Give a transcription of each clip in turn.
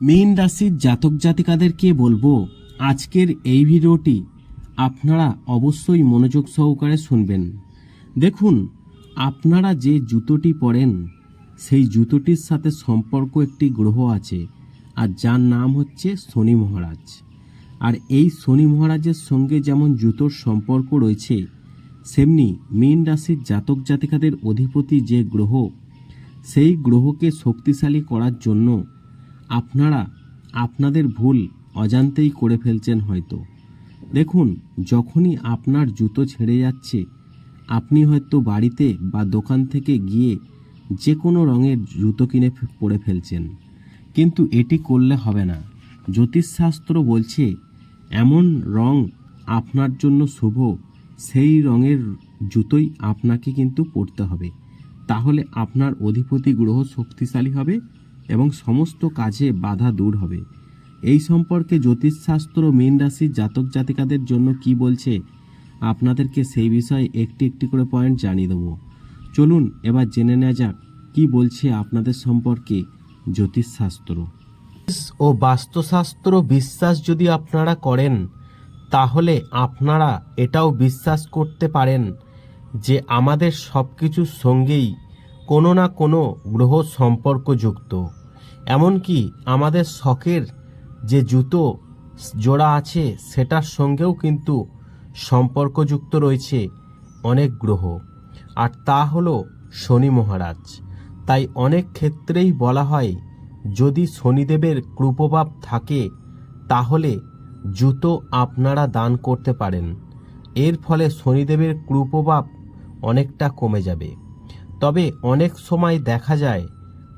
মীন রাশির জাতক জাতিকাদেরকে বলব, আজকের এই ভিডিওটি আপনারা অবশ্যই মনোযোগ সহকারে শুনবেন। দেখুন, আপনারা যে জুতোটি পরেন, সেই জুতোটির সাথে সম্পর্ক একটি গ্রহ আছে, আর যার নাম হচ্ছে শনি মহারাজ। আর এই শনি মহারাজের সঙ্গে যেমন জুতোর সম্পর্ক রয়েছে, সেমনি মীন রাশির জাতক জাতিকাদের অধিপতি যে গ্রহ, সেই গ্রহকে শক্তিশালী করার জন্য আপনারা আপনাদের ভুল অজান্তেই করে ফেলছেন হয়তো। দেখুন, যখনই আপনার জুতো ছেড়ে যাচ্ছে, আপনি হয়তো বাড়িতে বা দোকান থেকে গিয়ে যে কোনো রঙের জুতো কিনে পরে ফেলছেন। কিন্তু এটি করলে হবে না। জ্যোতিষশাস্ত্র বলছে, এমন রং আপনার জন্য শুভ, সেই রঙের জুতোই আপনাকে কিন্তু পরতে হবে। তাহলে আপনার অধিপতি গ্রহ শক্তিশালী হবে এবং সমস্ত কাজে বাধা দূর হবে। এই সম্পর্কে জ্যোতিষশাস্ত্র মীন রাশির জাতক জাতিকাদের জন্য কি বলছে, আপনাদেরকে সেই বিষয়ে একটি একটি করে পয়েন্ট জানিয়ে দেবো। চলুন এবার জেনে নেওয়া যাক কি বলছে আপনাদের সম্পর্কে জ্যোতিষশাস্ত্র। ও বাস্তুশাস্ত্র বিশ্বাস যদি আপনারা করেন, তাহলে আপনারা এটাও বিশ্বাস করতে পারেন যে আমাদের সব কিছুর সঙ্গেই কোনো না কোনো গ্রহ সম্পর্কযুক্ত। এমনকি আমাদের শখের যে জুতো জোড়া আছে, সেটার সঙ্গেও কিন্তু সম্পর্কযুক্ত রয়েছে অনেক গ্রহ। আর তা হলো শনি মহারাজ। তাই অনেক ক্ষেত্রেই বলা হয়, যদি শনিদেবের কৃপভাব থাকে, তাহলে জুতো আপনারা দান করতে পারেন। এর ফলে শনিদেবের কৃপভাব অনেকটা কমে যাবে। তবে অনেক সময় দেখা যায়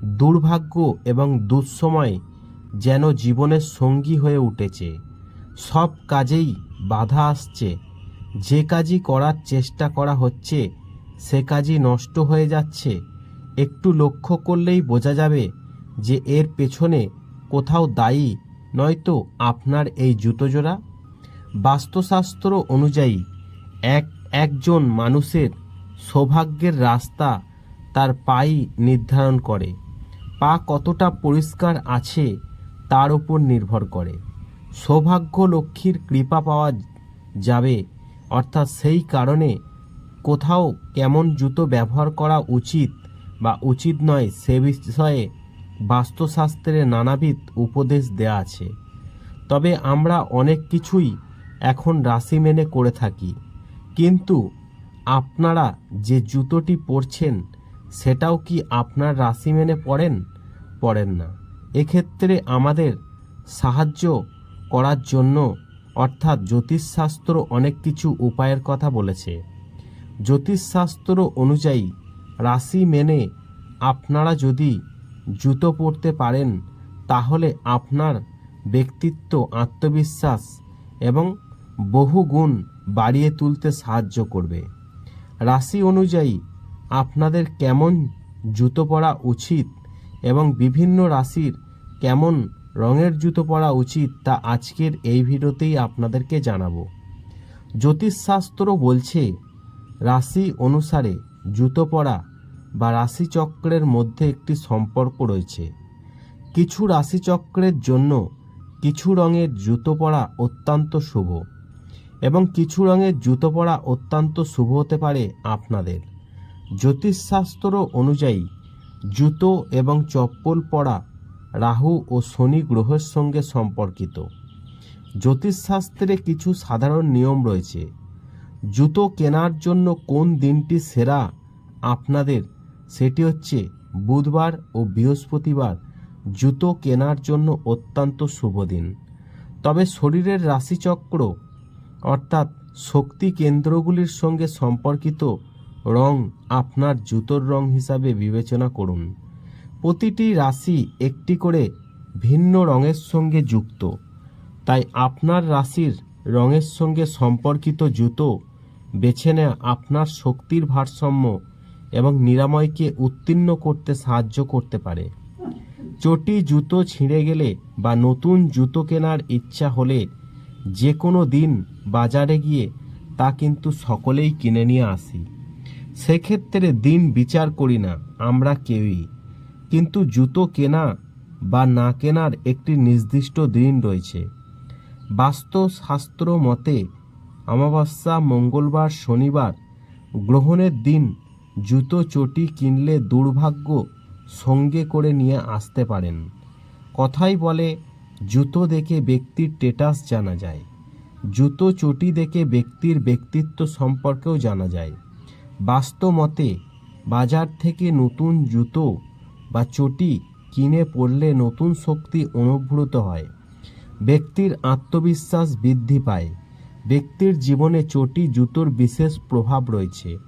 দুর্ভাগ্য এবং দুঃসময় যেন জীবনের সঙ্গী হয়ে উঠেছে। সব কাজেই বাধা আসছে। যে কাজই করার চেষ্টা করা হচ্ছে, সে কাজই নষ্ট হয়ে যাচ্ছে। একটু লক্ষ্য করলেই বোঝা যাবে যে এর পেছনে কোথাও দায়ী নয়তো আপনার এই জুতোজোড়া। বাস্তুশাস্ত্র অনুযায়ী এক একজন মানুষের সৌভাগ্যের রাস্তা তার পাই নির্ধারণ করে। পা কতটা পরিষ্কার আছে তার উপর নির্ভর করে। সৌভাগ্য লক্ষ্মীর কৃপা পাওয়া যাবে, অর্থাৎ সেই কারণে কোথাও কেমন জুতো ব্যবহার করা উচিত বা উচিত নয় সে বিষয়ে বাস্তুশাস্ত্রে নানাবিধ উপদেশ দেয়া আছে। তবে আমরা অনেক কিছুই এখন রাশি মেনে করে থাকি, কিন্তু আপনারা যে জুতোটি পরছেন সেটাও কি আপনার রাশি মেনে পড়েন? পড়েন না। এক্ষেত্রে আমাদের সাহায্য করার জন্য অর্থাৎ জ্যোতিষশাস্ত্র অনেক কিছু উপায়ের কথা বলেছে। জ্যোতিষশাস্ত্র অনুযায়ী রাশি মেনে আপনারা যদি জুতো পরতে পারেন, তাহলে আপনার ব্যক্তিত্ব, আত্মবিশ্বাস এবং বহু গুণ বাড়িয়ে তুলতে সাহায্য করবে। রাশি অনুযায়ী আপনাদের কেমন জুতো পরা উচিত এবং বিভিন্ন রাশির কেমন রঙের জুতো পরা উচিত তা আজকের এই ভিডিওতেই আপনাদেরকে জানাব। জ্যোতিষশাস্ত্র বলছে, রাশি অনুসারে জুতো পরা বা রাশিচক্রের মধ্যে একটি সম্পর্ক রয়েছে। কিছু রাশিচক্রের জন্য কিছু রঙের জুতো পরা অত্যন্ত শুভ এবং কিছু রঙের জুতো পরা অত্যন্ত শুভ হতে পারে আপনাদের। জ্যোতিষশাস্ত্র অনুযায়ী জুতো এবং চপ্পল পরা রাহু ও শনি গ্রহের সঙ্গে সম্পর্কিত। জ্যোতিষশাস্ত্রে কিছু সাধারণ নিয়ম রয়েছে। জুতো কেনার জন্য কোন দিনটি সেরা আপনাদের? সেটি হচ্ছে বুধবার ও বৃহস্পতিবার জুতো কেনার জন্য অত্যন্ত শুভ দিন। তবে শরীরের রাশিচক্র অর্থাৎ শক্তি কেন্দ্রগুলির সঙ্গে সম্পর্কিত রং আপনার জুতোর রং হিসাবে বিবেচনা করুন। প্রতিটি রাশি একটি করে ভিন্ন রঙের সঙ্গে যুক্ত। তাই আপনার রাশির রঙের সঙ্গে সম্পর্কিত জুতো বেছে নেওয়া আপনার শক্তির ভারসাম্য এবং নিরাময়কে উত্তীর্ণ করতে সাহায্য করতে পারে। চটি জুতো ছিঁড়ে গেলে বা নতুন জুতো কেনার ইচ্ছা হলে যে কোনো দিন বাজারে গিয়ে তা কিন্তু সকলেই কিনে নিয়ে আসি। সেক্ষেত্রে দিন বিচার করি না, আমরা কেউই। কিন্তু জুতো কেনা বা না কেনার একটি নির্দিষ্ট দিন রয়েছে। বাস্তু শাস্ত্র মতে, অমাবস্যা, মঙ্গলবার, শনিবার গ্রহণের দিন জুতো চটি কিনলে দুর্ভাগ্য সঙ্গে করে নিয়ে আসতে পারেন। কথাই বলে, জুতো দেখে ব্যক্তির স্টেটাস জানা যায়। জুতো চটি দেখে ব্যক্তির ব্যক্তিত্ব সম্পর্কেও জানা যায়। বাস্তব মতে বাজার থেকে নতুন জুতো বা চটি কিনে পরলে নতুন শক্তি অনুভূত হয়। ব্যক্তির আত্মবিশ্বাস বৃদ্ধি পায়। ব্যক্তির জীবনে চটি জুতোর বিশেষ প্রভাব রয়েছে।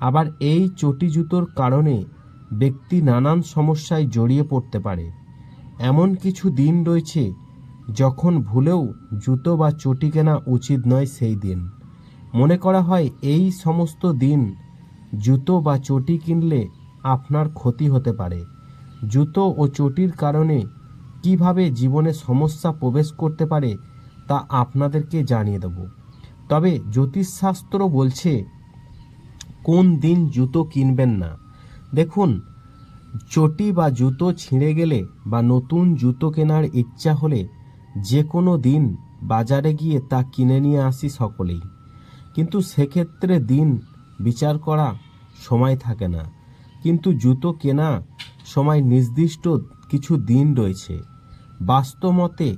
আবার এই চটি জুতোর কারণে ব্যক্তি নানান সমস্যায় জড়িয়ে পড়তে পারে। এমন কিছু দিন রয়েছে যখন ভুলেও জুতো বা চটি কেনা উচিত নয় সেই দিন। মনে করা হয় এই সমস্ত দিন জুতো বা চটি কিনলে আপনার ক্ষতি হতে পারে। জুতো ও চটির কারণে কীভাবে জীবনে সমস্যা প্রবেশ করতে পারে তা আপনাদেরকে জানিয়ে দেব। তবে জ্যোতিষশাস্ত্র বলছে, কোন দিন জুতো কিনবেন না। দেখুন, চটি বা জুতো ছিঁড়ে গেলে বা নতুন জুতো কেনার ইচ্ছা হলে যে কোনো দিন বাজারে গিয়ে তা কিনে নিয়ে আসি সকলেই। কিন্তু সেক্ষেত্রে দিন বিচার করা সময় থাকে না। কিন্তু জুতো কেনা সময় নির্দিষ্ট কিছু দিন রয়েছে। বাস্তবমতে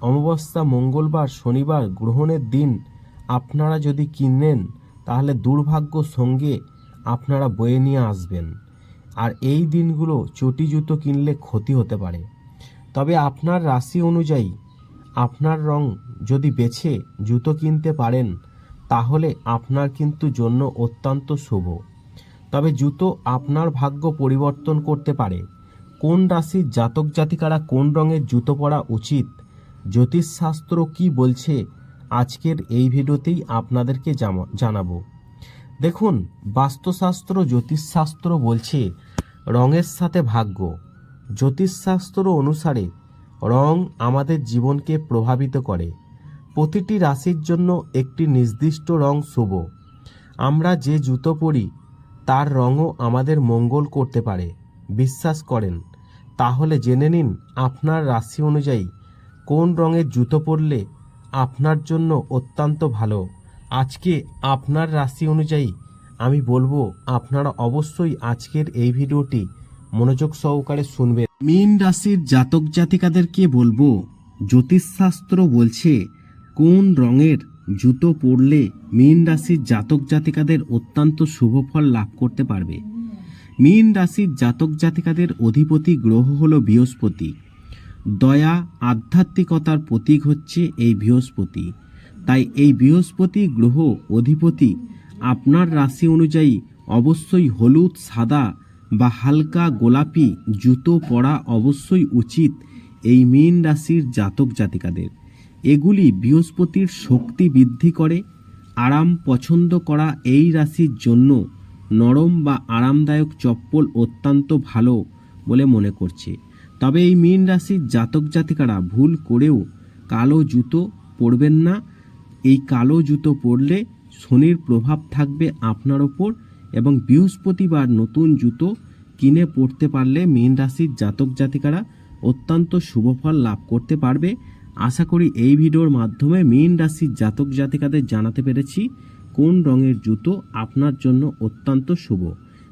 অমাবস্যা, মঙ্গলবার, শনিবার গ্রহণের দিন আপনারা যদি কিনেন, তাহলে দুর্ভাগ্য সঙ্গে আপনারা বয়ে নিয়ে আসবেন। আর এই দিনগুলো চটি জুতো কিনলে ক্ষতি হতে পারে। তবে আপনার রাশি অনুযায়ী আপনার রং যদি বেছে জুতো কিনতে পারেন তাহলে আপনার কিন্তু জন্য অত্যন্ত শুভ। তবে জুতো আপনার ভাগ্য পরিবর্তন করতে পারে। কোন রাশির জাতক জাতিকারা কোন রঙের জুতো পরা উচিত? জ্যোতিষশাস্ত্র কি বলছে? আজকের এই ভিডিওতেই আপনাদেরকে জানাব। দেখুন, বাস্তুশাস্ত্র, জ্যোতিষশাস্ত্র বলছে রঙের সাথে ভাগ্য। জ্যোতিষশাস্ত্র অনুসারে রং আমাদের জীবনকে প্রভাবিত করে। প্রতিটি রাশির জন্য একটি নির্দিষ্ট রং শুভ। আমরা যে জুতো পরি, তার রঙও আমাদের মঙ্গল করতে পারে। বিশ্বাস করেন, তাহলে জেনে নিন আপনার রাশি অনুযায়ী কোন রঙের জুতো পরলে আপনার জন্য অত্যন্ত ভালো। আজকে আপনার রাশি অনুযায়ী আমি বলব, আপনারা অবশ্যই আজকের এই ভিডিওটি মনোযোগ সহকারে শুনবেন। মীন রাশির জাতক জাতিকাদেরকে বলব, জ্যোতিষশাস্ত্র বলছে কোন রঙের জুতো পরলে মীন রাশির জাতক জাতিকাদের অত্যন্ত শুভ ফল লাভ করতে পারবে? মীন রাশির জাতক জাতিকাদের অধিপতি গ্রহ হল বৃহস্পতি। দয়া, আধ্যাত্মিকতার প্রতীক হচ্ছে এই বৃহস্পতি। তাই এই বৃহস্পতি গ্রহ অধিপতি আপনার রাশি অনুযায়ী অবশ্যই হলুদ, সাদা বা হালকা গোলাপি জুতো পরা অবশ্যই উচিত এই মীন রাশির জাতক জাতিকাদের। এগুলি বৃহস্পতির শক্তি বৃদ্ধি করে। আরাম পছন্দ করা এই রাশির জন্য নরম বা আরামদায়ক চপ্পল অত্যন্ত ভালো বলে মনে করছে। তবে এই মীন রাশির জাতক জাতিকারা ভুল করেও কালো জুতো পরবেন না। এই কালো জুতো পরলে শনির প্রভাব থাকবে আপনার ওপর এবং বৃহস্পতিবার নতুন জুতো কিনে পরতে পারলে মীন রাশির জাতক জাতিকারা অত্যন্ত শুভ ফল লাভ করতে পারবে। আশা করি এই ভিডিওর মাধ্যমে মীন রাশির জাতক জাতিকাদের জানাতে পেরেছি কোন রঙের জুতো আপনার জন্য অত্যন্ত শুভ।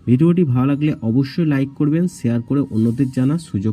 ভিডিওটি ভালো লাগলে অবশ্যই লাইক করবেন শেয়ার করে অন্যদের জানার সুযোগ